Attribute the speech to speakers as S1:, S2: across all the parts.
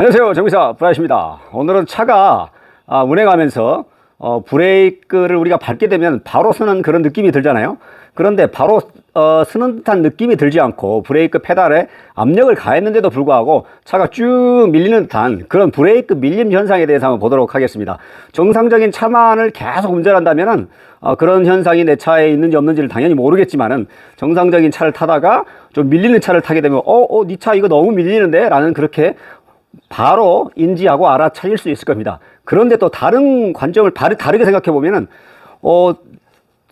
S1: 안녕하세요. 정비사 브라이십니다. 오늘은 차가 아, 운행하면서 어, 브레이크를 우리가 밟게 되면 바로 서는 그런 느낌이 들잖아요. 그런데 바로 어, 서는 듯한 느낌이 들지 않고 브레이크 페달에 압력을 가했는데도 불구하고 차가 쭉 밀리는 듯한 그런 브레이크 밀림 현상에 대해서 한번 보도록 하겠습니다. 정상적인 차만을 계속 운전한다면은 어, 그런 현상이 내 차에 있는지 없는지를 당연히 모르겠지만은 정상적인 차를 타다가 좀 밀리는 차를 타게 되면 어, 어, 네 차 이거 너무 밀리는데? 라는 그렇게 바로 인지하고 알아차릴 수 있을 겁니다. 그런데 또 다른 관점을 다르, 다르게 생각해 보면은, 어,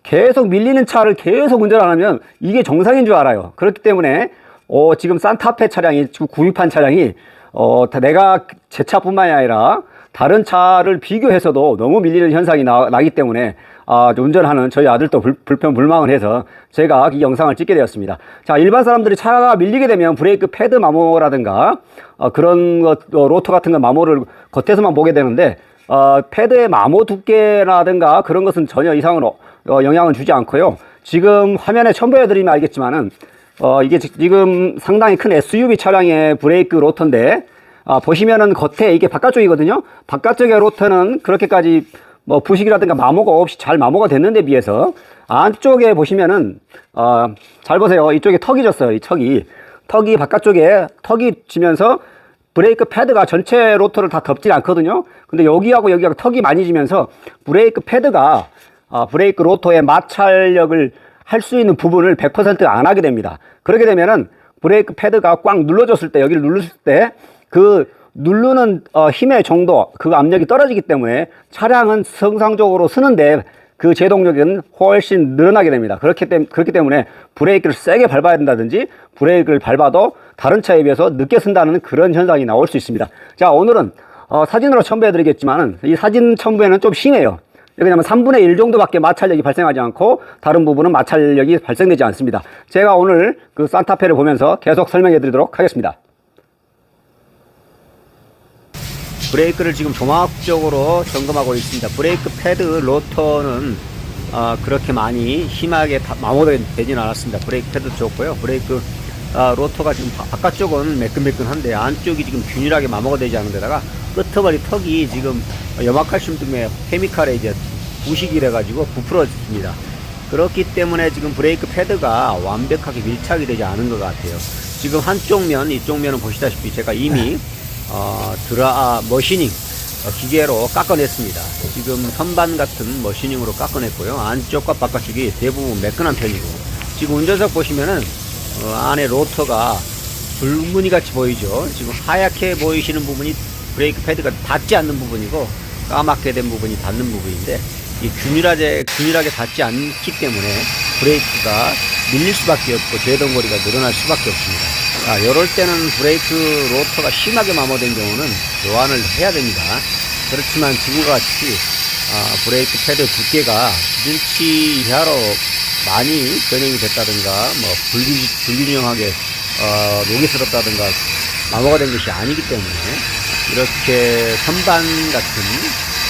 S1: 계속 밀리는 차를 계속 운전 안 하면 이게 정상인 줄 알아요. 그렇기 때문에, 어, 지금 산타페 차량이, 지금 구입한 차량이, 어, 다 내가 제 차뿐만이 아니라 다른 차를 비교해서도 너무 밀리는 현상이 나, 나기 때문에 아, 운전하는 저희 아들도 불, 불편 불망을 해서 제가 이 영상을 찍게 되었습니다. 자, 일반 사람들이 차가 밀리게 되면 브레이크 패드 마모라든가 어, 그런 것, 어, 로터 같은 거 마모를 겉에서만 보게 되는데 어, 패드의 마모 두께라든가 그런 것은 전혀 이상으로 어, 영향을 주지 않고요. 지금 화면에 첨 보여드리면 알겠지만은 어, 이게 지- 지금 상당히 큰 SUV 차량의 브레이크 로터인데 아, 보시면은 겉에 이게 바깥쪽이거든요. 바깥쪽의 로터는 그렇게까지 뭐 부식이라든가 마모가 없이 잘 마모가 됐는데 비해서 안쪽에 보시면은 어, 잘 보세요. 이쪽에 턱이 졌어요. 이 턱이 턱이 바깥쪽에 턱이 지면서 브레이크 패드가 전체 로터를 다 덮지 않거든요. 근데 여기하고 여기하고 턱이 많이 지면서 브레이크 패드가 아, 브레이크 로터의 마찰력을 할 수 있는 부분을 100%안 하게 됩니다. 그렇게 되면은 브레이크 패드가 꽉 눌러줬을 때 여기를 누르실 때그 누르는 어, 힘의 정도 그 압력이 떨어지기 때문에 차량은 정상적으로 쓰는데 그 제동력은 훨씬 늘어나게 됩니다. 그렇기, 때, 그렇기 때문에 브레이크를 세게 밟아야 된다든지 브레이크를 밟아도 다른 차에 비해서 늦게 쓴다는 그런 현상이 나올 수 있습니다. 자, 오늘은 어, 사진으로 첨부해 드리겠지만은 이 사진 첨부에는 좀 심해요. 왜냐하면 3분의 1 정도밖에 마찰력이 발생하지 않고 다른 부분은 마찰력이 발생되지 않습니다. 제가 오늘 그 산타페를 보면서 계속 설명해 드리도록 하겠습니다. 브레이크를 지금 종합적으로 점검하고 있습니다. 브레이크 패드 로터는 아, 그렇게 많이 심하게 다- 마모되지는 않았습니다. 브레이크 패드 좋고요. 브레이크 아, 로터가 지금 바- 바깥쪽은 매끈매끈한데 안쪽이 지금 균일하게 마모가 되지 않은 데다가 끄트머리 턱이 지금 염화칼슘 등의 케미칼에 이제 부식이래 가지고 부풀어집니다. 그렇기 때문에 지금 브레이크 패드가 완벽하게 밀착이 되지 않은 것 같아요. 지금 한쪽 면, 이쪽 면은 보시다시피 제가 이미 어, 드라 아, 머시닝 어, 기계로 깎아냈습니다. 지금 선반 같은 머시닝으로 깎아냈고요. 안쪽과 바깥쪽이 대부분 매끈한 편이고 지금 운전석 보시면은 어, 안에 로터가 줄무늬 같이 보이죠. 지금 하얗게 보이시는 부분이 브레이크 패드가 닿지 않는 부분이고 까맣게 된 부분이 닿는 부분인데 이 균일하게 균일하게 닿지 않기 때문에 브레이크가 밀릴 수밖에 없고 제동거리가 늘어날 수밖에 없습니다. 아, 이럴 때는 브레이크 로터가 심하게 마모된 경우는 교환을 해야 됩니다. 그렇지만 지금과 같이 아, 브레이크 패드 두께가 기준치 이하로 많이 변형이 됐다든가 뭐 불균, 불균형하게 어, 녹이스럽다든가 마모가 된 것이 아니기 때문에 이렇게 선반 같은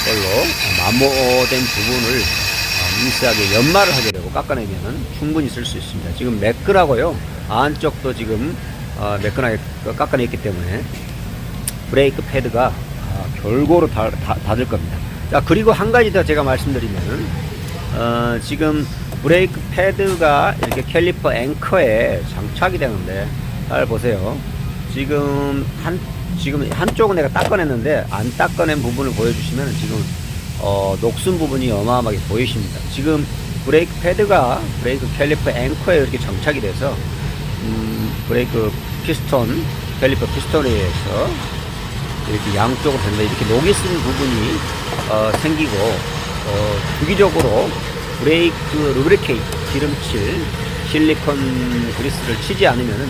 S1: 걸로 마모된 부분을 어, 미세하게 연마를 하게 되고 깎아내면은 충분히 쓸 수 있습니다. 지금 매끈하고요. 안쪽도 지금 어, 매끈하게 깎아냈기 때문에 브레이크 패드가 아, 골고루 다, 다, 닫을 겁니다. 자, 그리고 한 가지 더 제가 말씀드리면은, 어, 지금 브레이크 패드가 이렇게 캘리퍼 앵커에 장착이 되는데, 잘 보세요. 지금 한, 지금 한쪽은 내가 닦아냈는데, 안 닦아낸 부분을 보여주시면 지금, 어, 녹슨 부분이 어마어마하게 보이십니다. 지금 브레이크 패드가 브레이크 캘리퍼 앵커에 이렇게 장착이 돼서, 음, 브레이크 피스톤, 캘리퍼 피스톤에 의해서 이렇게 양쪽으로 된다. 이렇게 녹이 쓴 부분이 어, 생기고 어, 주기적으로 브레이크 루브리케이트 기름칠 실리콘 그리스를 치지 않으면은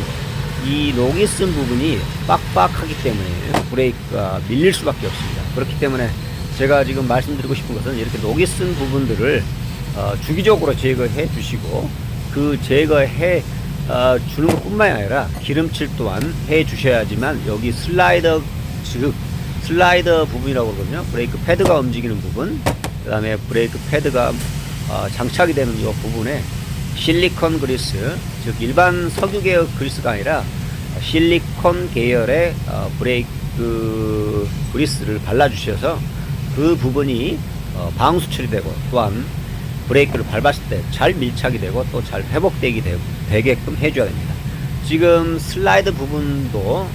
S1: 이 녹이 쓴 부분이 빡빡하기 때문에 브레이크가 밀릴 수밖에 없습니다. 그렇기 때문에 제가 지금 말씀드리고 싶은 것은 이렇게 녹이 쓴 부분들을 어, 주기적으로 제거해 주시고 그 제거해 어, 주는 것뿐만이 아니라 기름칠 또한 해 주셔야지만 여기 슬라이더 즉 슬라이더 부분이라고 그러거든요. 브레이크 패드가 움직이는 부분, 그 다음에 브레이크 패드가 어, 장착이 되는 이 부분에 실리콘 그리스, 즉 일반 석유 계열 그리스가 아니라 실리콘 계열의 어, 브레이크 그리스를 발라 주셔서 그 부분이 어, 방수 처리되고 또한 브레이크를 밟았을 때 잘 밀착이 되고 또 잘 회복되게 되, 되게끔 해줘야 됩니다. 지금 슬라이드 부분도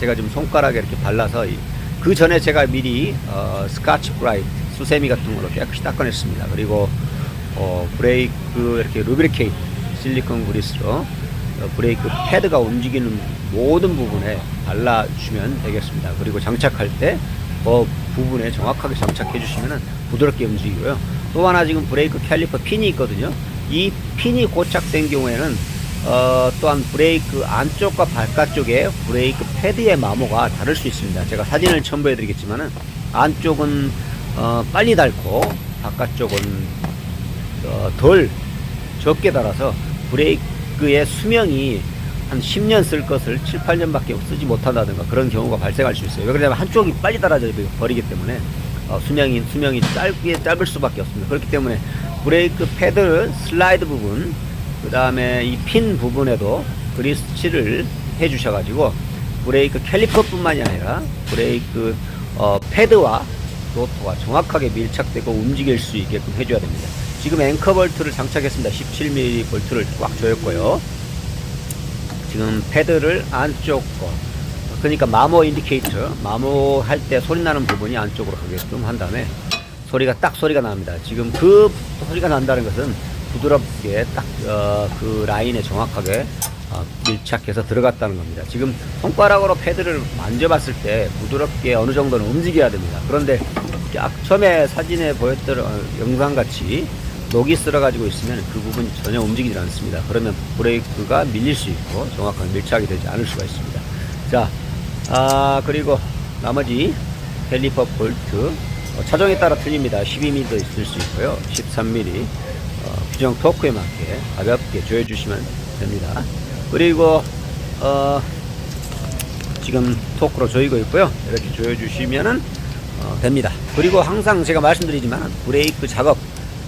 S1: 제가 지금 손가락에 이렇게 발라서 이- 그 전에 제가 미리 어, 스카치 브라이트 수세미 같은 걸로 깨끗이 닦아냈습니다. 그리고 어, 브레이크 이렇게 루브리케이트 실리콘 그리스로 어, 브레이크 패드가 움직이는 모든 부분에 발라주면 되겠습니다. 그리고 장착할 때 그 부분에 정확하게 장착해 주시면 부드럽게 움직이고요. 또 하나 지금 브레이크 캘리퍼 핀이 있거든요. 이 핀이 고착된 경우에는 어, 또한 브레이크 안쪽과 바깥쪽에 브레이크 패드의 마모가 다를 수 있습니다. 제가 사진을 첨부해 드리겠지만은 안쪽은 어, 빨리 닳고 바깥쪽은 어, 덜 적게 달아서 브레이크의 수명이 한 10년 쓸 것을 7, 8년밖에 쓰지 못한다든가 그런 경우가 발생할 수 있어요. 왜 그러냐면 한쪽이 빨리 달아져 버리기 때문에 어, 수명이 수명이 짧게 짧을 수밖에 없습니다. 그렇기 때문에 브레이크 패드 슬라이드 부분 그 다음에 이 핀 부분에도 그리스 칠을 해 주셔가지고 브레이크 캘리퍼뿐만이 아니라 브레이크 어, 패드와 로터가 정확하게 밀착되고 움직일 수 있게끔 해줘야 됩니다. 지금 앵커 볼트를 장착했습니다. 17mm 볼트를 꽉 조였고요. 지금 패드를 안쪽 거 그러니까 마모 인디케이터 마모 할 때 소리 나는 부분이 안쪽으로 가게끔 한 다음에 소리가 딱 소리가 납니다. 지금 그 소리가 난다는 것은 부드럽게 딱그 라인에 정확하게 어, 밀착해서 들어갔다는 겁니다. 지금 손가락으로 패드를 만져봤을 때 부드럽게 어느 정도는 움직여야 됩니다. 그런데 약 처음에 사진에 보였던 어, 영상 같이 녹이 쓸어 가지고 있으면 그 부분이 전혀 움직이지 않습니다. 그러면 브레이크가 밀릴 수 있고 정확한 밀착이 되지 않을 수가 있습니다. 자, 아 그리고 나머지 캘리퍼 볼트 어, 차종에 따라 틀립니다. 12mm도 있을 수 있고요, 13mm 어, 규정 토크에 맞게 가볍게 조여 주시면 됩니다. 그리고 어, 지금 토크로 조이고 있고요. 이렇게 조여 주시면은 어, 됩니다. 그리고 항상 제가 말씀드리지만 브레이크 작업,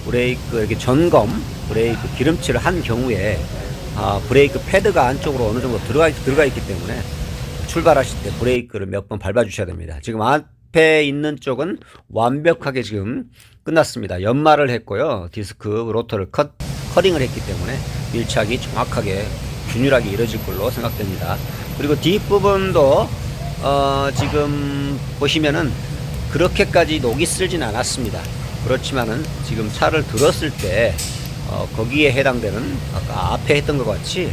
S1: 브레이크 이렇게 점검, 브레이크 기름칠을 한 경우에 아, 브레이크 패드가 안쪽으로 어느 정도 들어가, 들어가 있기 때문에 출발하실 때 브레이크를 몇 번 밟아 주셔야 됩니다. 지금 앞에 있는 쪽은 완벽하게 지금 끝났습니다. 연마를 했고요. 디스크 로터를 컷, 커링을 했기 때문에 밀착이 정확하게 균일하게 이루어질 걸로 생각됩니다. 그리고 뒷부분도 어, 지금 보시면은 그렇게까지 녹이 쓸진 않았습니다. 그렇지만은 지금 차를 들었을 때 어, 거기에 해당되는 아까 앞에 했던 것 같이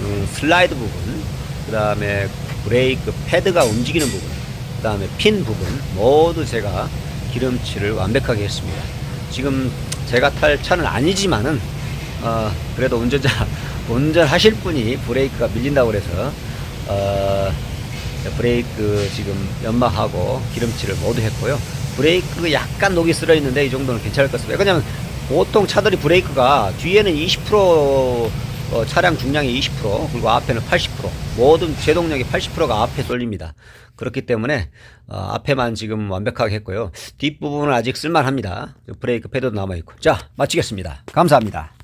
S1: 음, 슬라이드 부분, 그 다음에 브레이크 패드가 움직이는 부분, 그 다음에 핀 부분 모두 제가 기름칠을 완벽하게 했습니다. 지금 제가 탈 차는 아니지만은 어, 그래도 운전자 운전하실 분이 브레이크가 밀린다고 그래서 어, 브레이크 지금 연마하고 기름칠을 모두 했고요. 브레이크 약간 녹이 쓸어 있는데 이 정도는 괜찮을 것 같습니다. 왜냐면 보통 차들이 브레이크가 뒤에는 20% 어, 차량 중량의 20% 그리고 앞에는 80% 모든 제동력의 80%가 앞에 쏠립니다. 그렇기 때문에 어, 앞에만 지금 완벽하게 했고요. 뒷부분은 아직 쓸만합니다. 브레이크 패드도 남아 있고. 자, 마치겠습니다. 감사합니다.